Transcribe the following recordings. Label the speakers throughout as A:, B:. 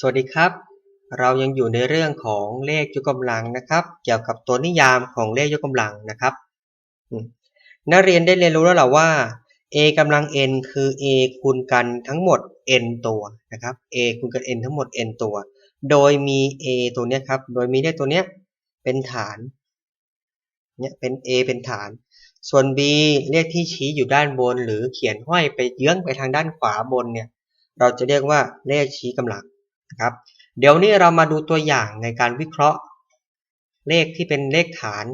A: สวัสดีครับ เรายังอยู่ในเรื่องของเลขยกกำลังนะครับ เกี่ยวกับตัวนิยามของเลขยกกำลังนะครับนักเรียนได้เรียนรู้แล้วหรอว่า a กำลัง n คือ a คูณกันทั้งหมด n ตัวนะครับ a คูณกัน n ทั้งหมด n ตัว โดยมี a ตัวนี้ครับ โดยมีเลขตัวนี้เป็นฐานเนี่ยเป็น a เป็นฐาน ส่วน b เลขที่ชี้อยู่ด้านบน หรือเขียนห้อยไปเยื้องไปทางด้านขวาบนเนี่ยเราจะเรียกว่าเลขชี้กำลัง นะครับ เดี๋ยวนี้เรามาดูตัวอย่างในการวิเคราะห์ เลขที่เป็นเลขฐาน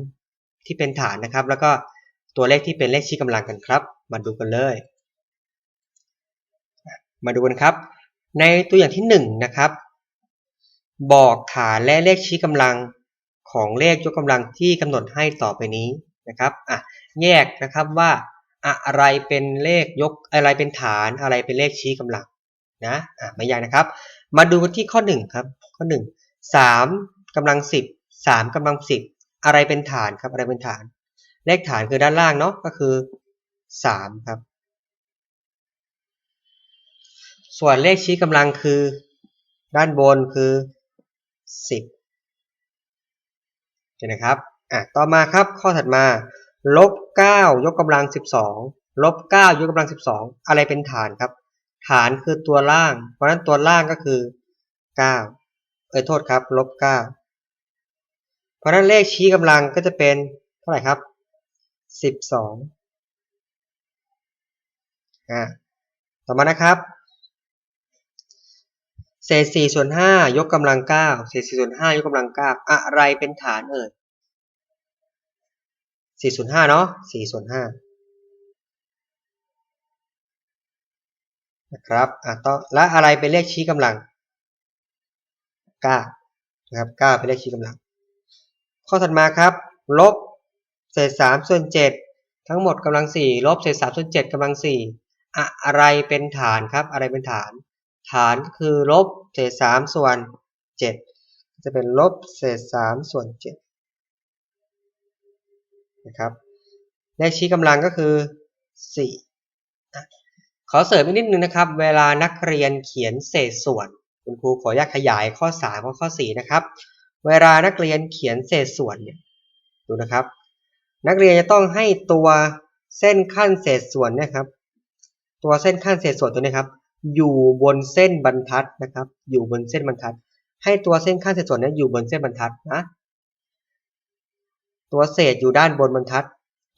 A: ที่เป็นฐานนะครับ แล้วก็ตัวเลขที่เป็นเลขชี้กำลังกันครับ มาดูกันเลย มาดูกันครับ ในตัวอย่างที่1นนะครับ บอกฐานและเลขชี้กำลังของเลขยกกำลังที่กำหนดให้ต่อไปนี้นะครับอะแยกนะครับว่าอะไรเป็นเลขยกอะไรเป็นฐานอะไรเป็นเลขชี้กำลังนะอะไม่ยากนะครับ มาดูที่ข้อ1ครับข้อ 1 3กำลัง 10 3กำลัง 10 อะไรเป็นฐานครับอะไรเป็นฐาน เลขฐานคือด้านล่างเนาะก็คือ 3 ครับ ส่วนเลขชี้กำลังคือ ด้านบนคือ 10เห็นนะครับอะต่อมาครับข้อถัดมาลบ9ยกกำลัง 12ลบ9ยกกำลัง 12 อะไรเป็นฐานครับ ฐานคือตัวล่าง เพราะฉะนั้นตัวล่างก็คือ 9 เอ้ยโทษครับลบ 9 เพราะฉะนั้นเลขชี้กำลังก็จะเป็นเท่าไหร่ครับ 12อ่าต่อมานะครับเศษ4ส่วน5ยกกำลัง9เศษ4ส่วน5ยกกำลัง9อะไรเป็นฐานเอ่ย4ส่วน5เนาะ4ส่วน5 นะครับอะต่องและอะไรเป็นเลขชี้กำลัง9นะครับ9เป็นเลขชี้กำลัง ข้อถัดมาครับ ลบเศษ3ส่วน7ทั้งหมดกำลัง4ลบเศษ3ส่วน7กำลัง4อะไรเป็นฐานครับอะไรเป็นฐาน ฐานก็คือลบเศษ3ส่วน7จะเป็นลบเศษ3ส่วน7นะครับเลขชี้กำลังก็คือ4 ขอเสริมอีกนิดนึงนะครับ เวลานักเรียนเขียนเศษส่วน คุณครูขออนุญาตขยายข้อ3กับข้อ4นะครับ เวลานักเรียนเขียนเศษส่วนเนี่ยดูนะครับ นักเรียนจะต้องให้ตัวเส้นขั้นเศษส่วนนี่ยครับ ตัวเส้นขั้นเศษส่วนตัวนี้ครับ อยู่บนเส้นบรรทัดนะครับ อยู่บนเส้นบรรทัด ให้ตัวเส้นขั้นเศษส่วนนี้อยู่บนเส้นบรรทัดนะ ตัวเศษอยู่ด้านบนบรรทัด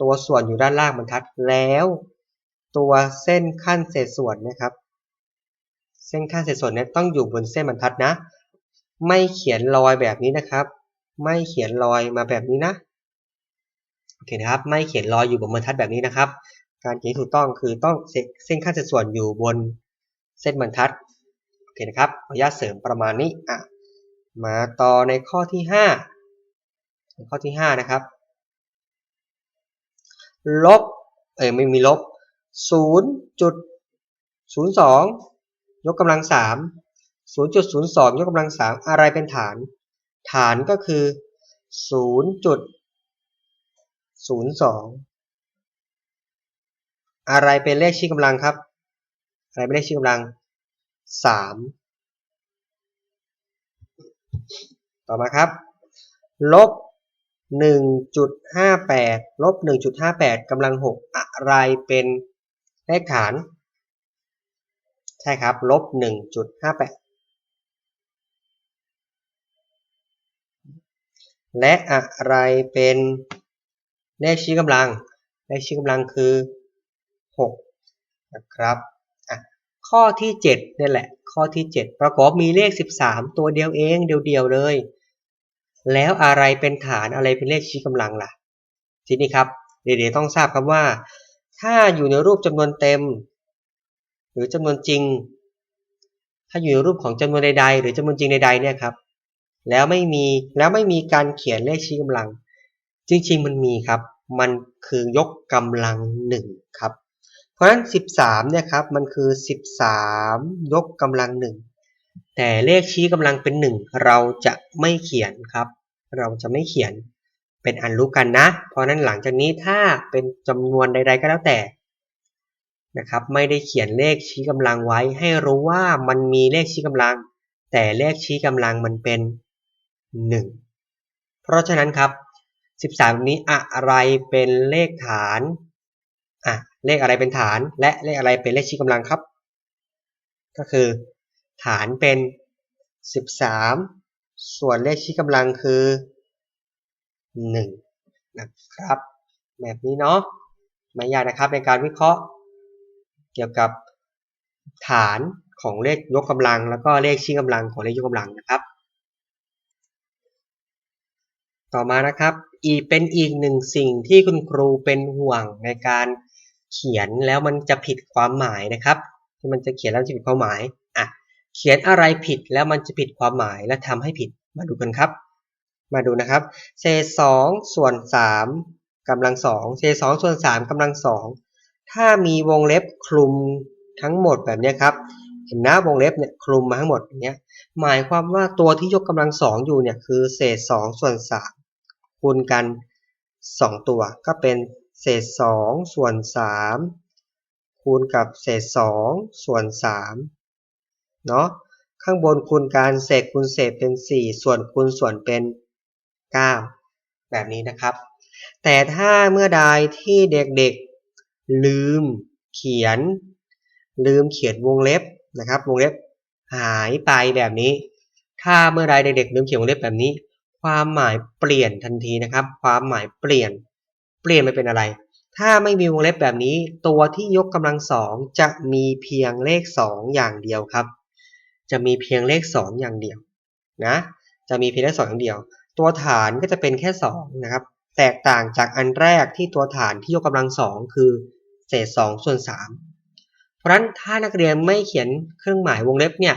A: ตัวส่วนอยู่ด้านล่างบรรทัดแล้ว ตัวเส้นขั้นเศษส่วนนะครับ เส้นขั้นเศษส่วนเนี้ต้องอยู่บนเส้นบรรทัดนะ ไม่เขียนรอยแบบนี้นะครับ ไม่เขียนรอยมาแบบนี้นะโอเคนะครับ ไม่เขียนรอยอยู่บนบรรทัดแบบนี้นะครับ การเขียนถูกต้องคือต้องเส้นขั้นเศษส่วนอยู่บนเส้นบรรทัดโอเคนะครับขออนุญาตเสริมประมาณนี้อะมาต่อในข้อที่5ข้อที่5นะครับลบเอ้ยไม่มีลบ 0.02 ยกกำลัง 3 0.02 ยกกำลัง 3 อะไรเป็นฐาน ฐานก็คือ 0.02 อะไรเป็นเลขชี้กำลังครับ อะไรเป็นเลขชี้กำลัง 3 ต่อมาครับ ลบ 1.58 ลบ 1.58กำลัง 6 อะไรเป็น เลขฐาน ใช่ครับ ลบ 1.58 และอะไรเป็นเลขชี้กำลัง เลขชี้กำลังคือ 6 นะครับข้อที่7นี่แหละ ข้อที่ 7 ประกอบมีเลข 13 ตัวเดียวเองเดียวๆเลย แล้วอะไรเป็นฐานอะไรเป็นเลขชี้กำลังล่ะ ทีนี้ครับ เดี๋ยวต้องทราบครับว่า ถ้าอยู่ในรูปจำนวนเต็ม หรือจำนวนจริง ถ้าอยู่ในรูปของจำนวนใดๆ หรือจำนวนจริงใดๆเนี่ยครับ แล้วไม่มีแล้วไม่มีการเขียนเลขชี้กำลัง จริงๆมันมีครับ มันคือยกกำลังหนึ่งครับ เพราะฉะนั้น 13เนี่ยครับมันคือ 13 ยกกำลังหนึ่งแต่เลขชี้กำลังเป็น1เราจะไม่เขียนครับ เราจะไม่เขียน เป็นอันรู้กันนะ เพราะนั้นหลังจากนี้ถ้าเป็นจำนวนใด ๆ ก็แล้วแต่นะครับไม่ได้เขียนเลขชี้กำลังไว้ ให้รู้ว่ามันมีเลขชี้กำลัง แต่เลขชี้กำลังมันเป็น 1 เพราะฉะนั้นครับ 13 นี้อะไรเป็นเลขฐานอะเลขอะไรเป็นฐาน และเลขอะไรเป็นเลขชี้กำลังครับ ก็คือ ฐานเป็น 13 ส่วนเลขชี้กำลังคือ 1นะครับแบบนี้เนาะไม่ยากนะครับในการวิเคราะห์ เกี่ยวกับฐานของเลขยกกำลัง แล้วก็เลขชี้กำลังของเลขยกกำลังนะครับ ต่อมานะครับอีเป็นอีกหนึ่งสิ่งที่คุณครูเป็นห่วงในการเขียนแล้วมันจะผิดความหมายนะครับที่มันจะเขียนแล้วจะผิดความหมายอะเขียนอะไรผิดแล้วมันจะผิดความหมายและทำให้ผิดมาดูกันครับ มาดูนะครับ เศษสองส่วนสามกำลังสองเศษสองส่วนสามกำลังสองถ้ามีวงเล็บคลุมทั้งหมดแบบนี้ครับ เห็นหน้าวงเล็บเนี่ยคลุมมาทั้งหมดอย่างเงี้ย หมายความว่าตัวที่ยกกำลังสองอยู่เนี่ยคือเศษสองส่วนสามคูณกันสองตัว ก็เป็นเศษสองส่วนสามคูณกับเศษสองส่วนสามเนาะข้างบนคูณกันเศษคูณเศษเป็นสี่ส่วนคูณส่วนเป็น เก้าแบบนี้นะครับ แต่ถ้าเมื่อใดที่เด็กๆลืมเขียน ลืมเขียนวงเล็บนะครับ วงเล็บหายไปแบบนี้ ถ้าเมื่อใดเด็กๆลืมเขียนวงเล็บแบบนี้ ความหมายเปลี่ยนทันทีนะครับ ความหมายเปลี่ยน เปลี่ยนไปเป็นอะไร ถ้าไม่มีวงเล็บแบบนี้ ตัวที่ยกกำลังสองจะมีเพียงเลขสองอย่างเดียวครับ จะมีเพียงเลขสองอย่างเดียวนะ จะมีเพียงเลขสองอย่างเดียว ตัวฐานก็จะเป็นแค่สองนะครับแตกต่างจากอันแรกที่ตัวฐานที่ยกกำลังสองคือเศษสองส่วนสามเพราะฉะนั้นถ้านักเรียนไม่เขียนเครื่องหมายวงเล็บเนี่ย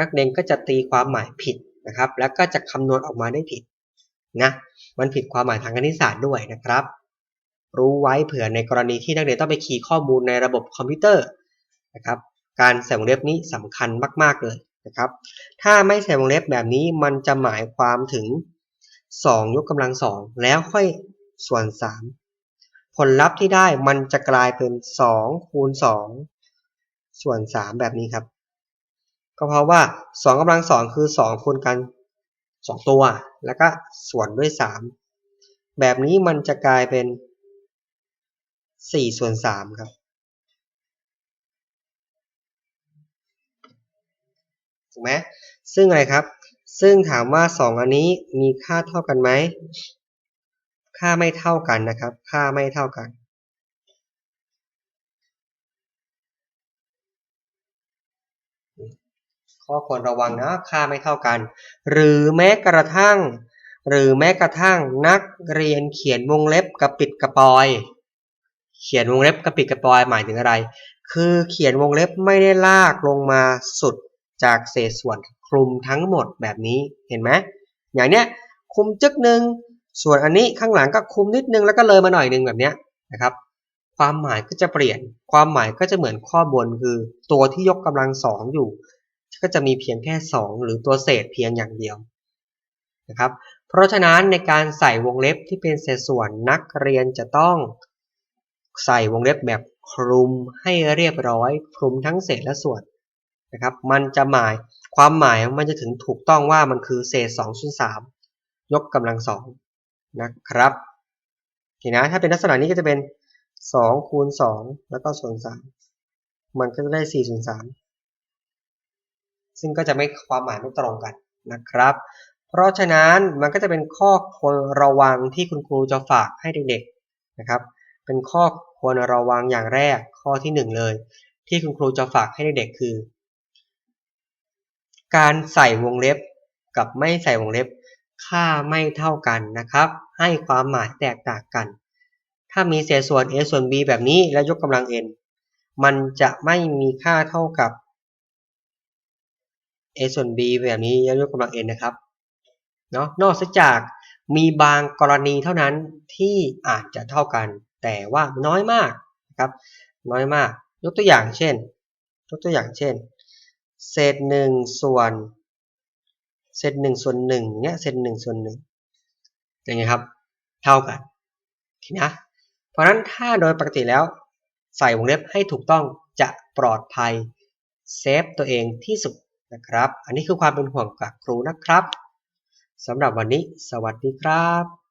A: นักเรียนก็จะตีความหมายผิดนะครับ แล้วก็จะคำนวณออกมาได้ผิดนะมันผิดความหมายทางคณิตศาสตร์ด้วยนะครับ รู้ไว้เผื่อในกรณีที่นักเรียนต้องไปคีย์ข้อมูลในระบบคอมพิวเตอร์นะครับการใส่วงเล็บนี้สำคัญมาก ๆเลยนะครับ ถ้าไม่ใส่วงเล็บแบบนี้มันจะหมายความถึง 2 ยกกำลังสองแล้วค่อยส่วน 3 ผลลัพธ์ที่ได้มันจะกลายเป็น 2 คูณ 2 ส่วน 3 แบบนี้ครับ ก็เพราะว่า 2กำลังสองคือ 2 คูณกัน 2 ตัว แล้วก็ส่วนด้วย 3 แบบนี้มันจะกลายเป็น 4 ส่วน 3 ครับถูกไหมซึ่งอะไรครับ ซึ่งถามว่า 2 อันนี้มีค่าเท่ากันไหม ค่าไม่เท่ากันนะครับ ค่าไม่เท่ากันข้อควรระวังนะค่าไม่เท่ากัน หรือแม้กระทั่ง หรือแม้กระทั่งนักเรียนเขียนวงเล็บกระปิดกระปอย เขียนวงเล็บกระปิดกระปอยหมายถึงอะไร คือเขียนวงเล็บไม่ได้ลากลงมาสุดจากเศษส่วน คลุมทั้งหมดแบบนี้เห็นไหมอย่างเนี้ยคลุมจึกหนึ่งส่วนอันนี้ข้างหลังก็คลุมนิดนึงแล้วก็เลยมาหน่อยนึงแบบเนี้ยนะครับ ความหมายก็จะเปลี่ยน ความหมายก็จะเหมือนข้อบนคือ ตัวที่ยกกำลังสองอยู่ ก็จะมีเพียงแค่ 2 หรือตัวเศษเพียงอย่างเดียวนะครับ เพราะฉะนั้นในการใส่วงเล็บที่เป็นเศษส่วนนักเรียนจะต้องใส่วงเล็บแบบคลุมให้เรียบร้อย คลุมทั้งเศษและส่วนนะครับ มันจะหมาย ความหมายมันจะถึงถูกต้องว่ามันคือเศษ2ส่วน3ยกกำลังสองนะครับทีนะถ้าเป็นลักษณะนี้ก็จะเป็น2คูณ2แล้วก็ส่วน3มันก็จะได้4ส่วน3ซึ่งก็จะไม่ความหมายไม่ตรงกันนะครับ เพราะฉะนั้นมันก็จะเป็นข้อควรระวังที่คุณครูจะฝากให้เด็กๆนะครับ เป็นข้อควรระวังอย่างแรกข้อที่ 1 เลย ที่คุณครูจะฝากให้เด็กๆคือ การใส่วงเล็บกับไม่ใส่วงเล็บ ค่าไม่เท่ากันนะครับ ให้ความหมายแตกต่างกัน ถ้ามีเศษส่วน a ส่วน b แบบนี้แล้วยกกำลัง n มันจะไม่มีค่าเท่ากับ a ส่วน b แบบนี้แล้วยกกำลัง n นะครับเนาะนอกจากมีบางกรณีเท่านั้นที่อาจจะเท่ากัน แต่ว่าน้อยมากนะครับ น้อยมาก ยกตัวอย่างเช่น ยกตัวอย่างเช่น เศษหนึ่งส่วน เศษหนึ่งส่วนหนึ่งเนี่ยเศษหนึ่งส่วนหนึ่งอย่างไงครับ เท่ากันทีนะ เพราะนั้นถ้าโดยปกติแล้ว ใส่วงเล็บให้ถูกต้องจะปลอดภัยเซฟตัวเองที่สุดนะครับ อันนี้คือความเป็นห่วงจากครูนะครับสำหรับวันนี้ สวัสดีครับ